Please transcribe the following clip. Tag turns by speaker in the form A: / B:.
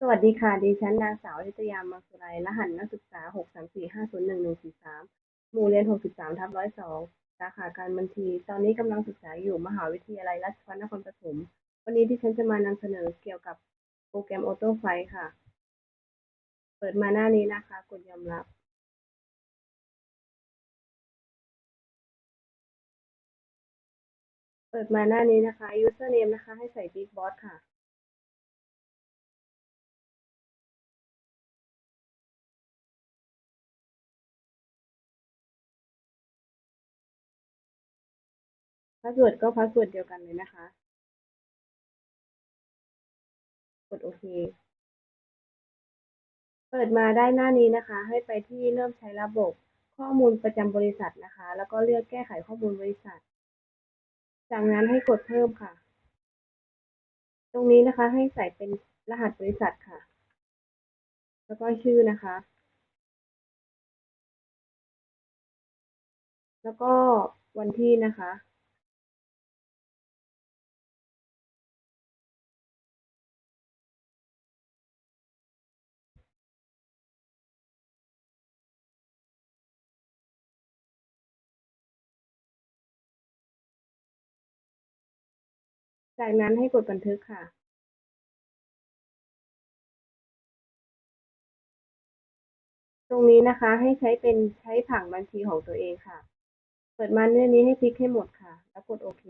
A: สวัสดีค่ะ ดิฉันนางสาวอริตยา มังสุไร รหัสนักศึกษา6 3 4 5 0 1 1 4 3หมู่เรียน63ทับ102สาขาการบัญชี ตอนนี้กำลังศึกษาอยู่มหาวิทยาลัยราชภัฏนครปฐม วันนี้ที่ฉันจะมานำเสนอเกี่ยวกับโปรแกรม Auto Fight ค่ะ เปิดมาหน้านี้นะคะ กดยอมรับ เปิดมาหน้านี้นะคะ username นะคะ ให้ใส่ Big Boss ค่ะาสเวิร์ดก็พาสเวิร์ดเดียวกันเลยนะคะ กดโอเค เปิดมาได้หน้านี้นะคะ ให้ไปที่เริ่มใช้ระบบข้อมูลประจำบริษัทนะคะ แล้วก็เลือกแก้ไขข้อมูลบริษัท จากนั้นให้กดเพิ่มค่ะ ตรงนี้นะคะให้ใส่เป็นรหัสบริษัทค่ะ แล้วก็ชื่อนะคะ แล้วก็วันที่นะคะ จากนั้นให้กดบันทึกค่ะตรงนี้นะคะให้ใช้เป็นใช้ผังบัญชีของตัวเองค่ะ เปิดมาเนื้อนี้ให้คลิกให้หมดค่ะ แล้วกดโอเค